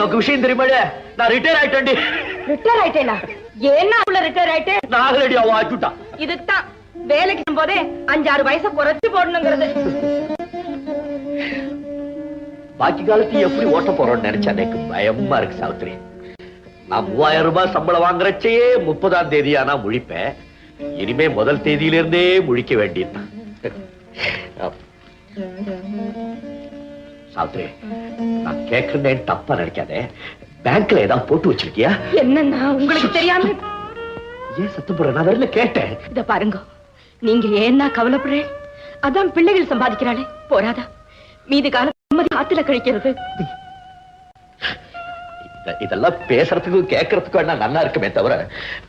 உனக்கு விஷயம் தெரியுமாடே? நான் ரிட்டையர் ஆயிட்டேன்டி. ரிட்டையர் ஆயிட்டேனா? ஏன்னா உள்ள ரிட்டையர் ஆயிட்டே? நாகலடி அவ ஆச்சுட்டான் இதுதான் வேலைக்கு போதே அஞ்சாறு வயசை குறைச்சு போடணுங்கிறது. பாக்கி காலத்தையும் எப்படி ஓட்ட போறோம்னு நினைச்சா எனக்கு பயமா இருக்கு சாவித்திரி. நான் மூவாயிரம் ரூபாய் சம்பளம் வாங்குறச்சே முப்பதாம் தேதி ஆனா முழிப்பேன். இனிமே முதல் தேதியில இருந்தே முழிக்க வேண்டியதுதான். சாவித்திரி நான் கேட்கிறேன் தப்பா நினைக்காதே. பேங்க்ல ஏதாவது போட்டு வச்சிருக்கியா? என்னன்னா உங்களுக்கு தெரியாம ஏன் சத்தம் போற நான் வரல கேட்டேன். இத பாருங்க. நீங்க ஏன்னா கவலைப்படுறேன்? அதான் பிள்ளைகள் சம்பாதிக்கிறாளே. போராதா மீதி காலம் நிம்மதி காத்துல கழிக்கிறது. இத- இதெல்லாம் பேசுறதுக்கும் கேட்கறதுக்கும் என்ன நல்லா இருக்குமே தவிர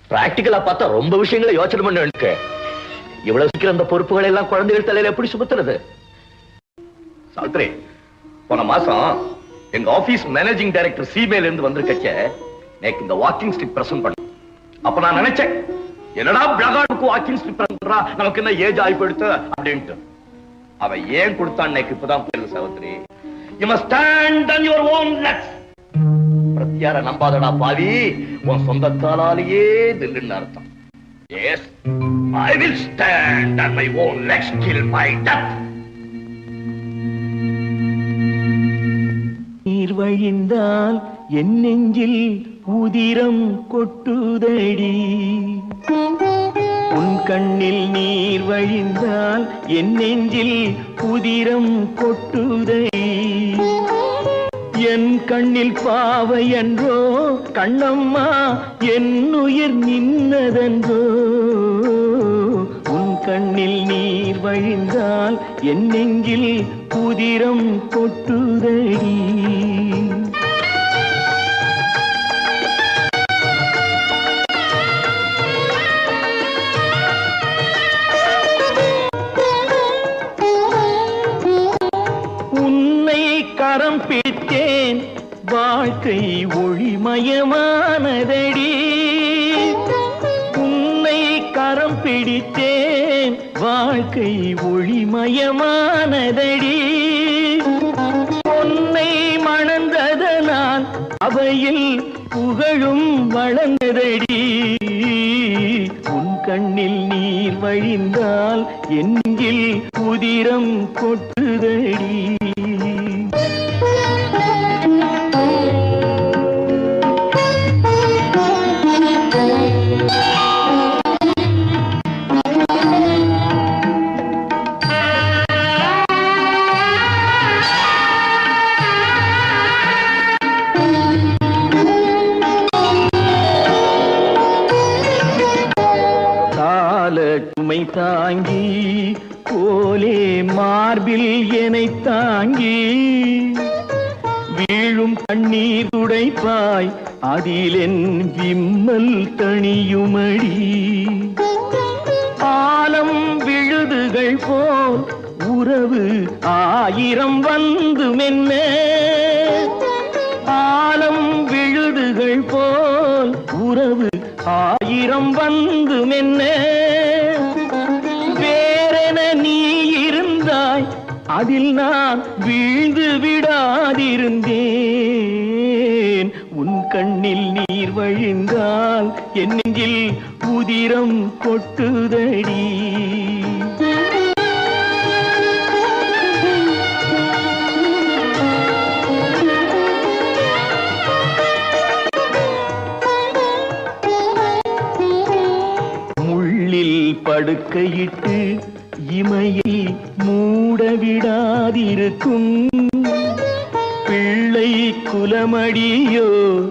பிராக்டிக்கலா பார்த்தா ரொம்ப விஷயங்களை யோசனை பண்ண எனக்கு இவ்வளவு சீக்கிரம் அந்த பொறுப்புகளை எல்லாம் குழந்தைகள் தலையில எப்படி சுமத்துறது? சாவித்ரி போன மாசம் எங்க ஆபீஸ் மேனேஜிங் டைரக்டர் சிபிஐல இருந்து வந்திருக்கச்ச நேக்கு இந்த வாக்கிங் ஸ்டிக் பிரசன்ட் பண்ண அப்ப நான் நினைச்சேன் என்னடா பிரகாடுக்கு வாக்கிங் ஸ்டிக் பண்றா நமக்கு என்ன ஏஜ் ஆகி போயிடுத்து? அப்படின்ட்டு. அவ ஏன் கொடுத்தான் நேக்கு இப்பதான் புரியுது சகோதரி you must stand on your own legs பிரத்யார நம்பாதடா பாவி. உன் சொந்த காலாலேயே நில்லுன்னு அர்த்தம். Yes I will stand on my own legs till my death வழிந்தால் என் நெஞ்சில் உதிரம் கொட்டுதடி. உன் கண்ணில் நீர் வழிந்தால் என் நெஞ்சில் உதிரம் கொட்டுதடி. என் கண்ணில் பாவை என்றோ கண்ணம்மா என் உயிர் நின்னதென்றோ. உன் கண்ணில் நீர் வழிந்தால் என் நெஞ்சில் புதிரம் கொட்டுதடி. கரம் வாழ்க்கை ஒளிமயமானதடி. உன்னை கரம் பிடித்தேன். வாழ்க்கை ஒளிமயமானதடி. உன்னை மணந்தத நான் அவையில் புகழும் வளர்ந்ததடி. உன் கண்ணில் நீர் வழிந்தால் என்கில் உதிரம் கொட்டுதடி. தாங்கி போலே மார்பில் என்னை தாங்கி. வீழும் கண்ணீர் துடைப்பாய் அதில் என் விம்மல் தணியுமடி. ஆலம் விழுதுகள் போல் உறவு ஆயிரம் வந்து மென்ன. ஆலம் விழுதுகள் போல் உறவு ஆயிரம் வந்து மென்ன. அதில் நான் வீழ்ந்து விடாதிருந்தேன். உன் கண்ணில் நீர் வழிந்தால் என் நெஞ்சில் உதிரம் கொட்டுதடி. முள்ளில் படுக்கையிட்டு இமையை மூடவிடாதிருக்கும். பிள்ளை குலமடியோ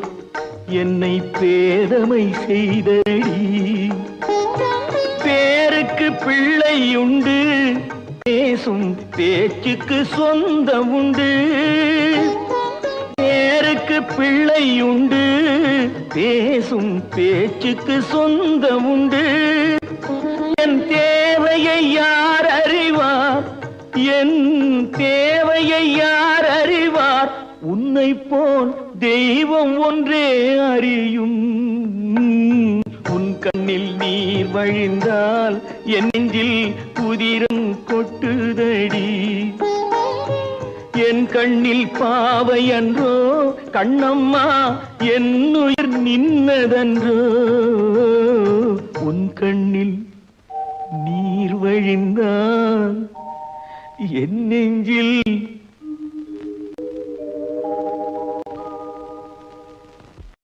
என்னை பேதமை செய்தடி. பேருக்கு பிள்ளை உண்டு பேசும் பேச்சுக்கு சொந்தம் உண்டு. பேருக்கு பிள்ளை உண்டு பேசும் பேச்சுக்கு சொந்தம் உண்டு. தேவையை யார் அறிவார்? என் தேவையை யார் அறிவார்? உன்னை போல் தெய்வம் ஒன்றே அறியும். உன் கண்ணில் நீர் வழிந்தால் என் நெஞ்சில் குதிரம் கொட்டுதடி. என் கண்ணில் பாவை அன்றோ கண்ணம்மா என் உயிர் நின்னதன்றோ. உன் கண்ணில் நீர் வழிந்தான். என் நெஞ்சில்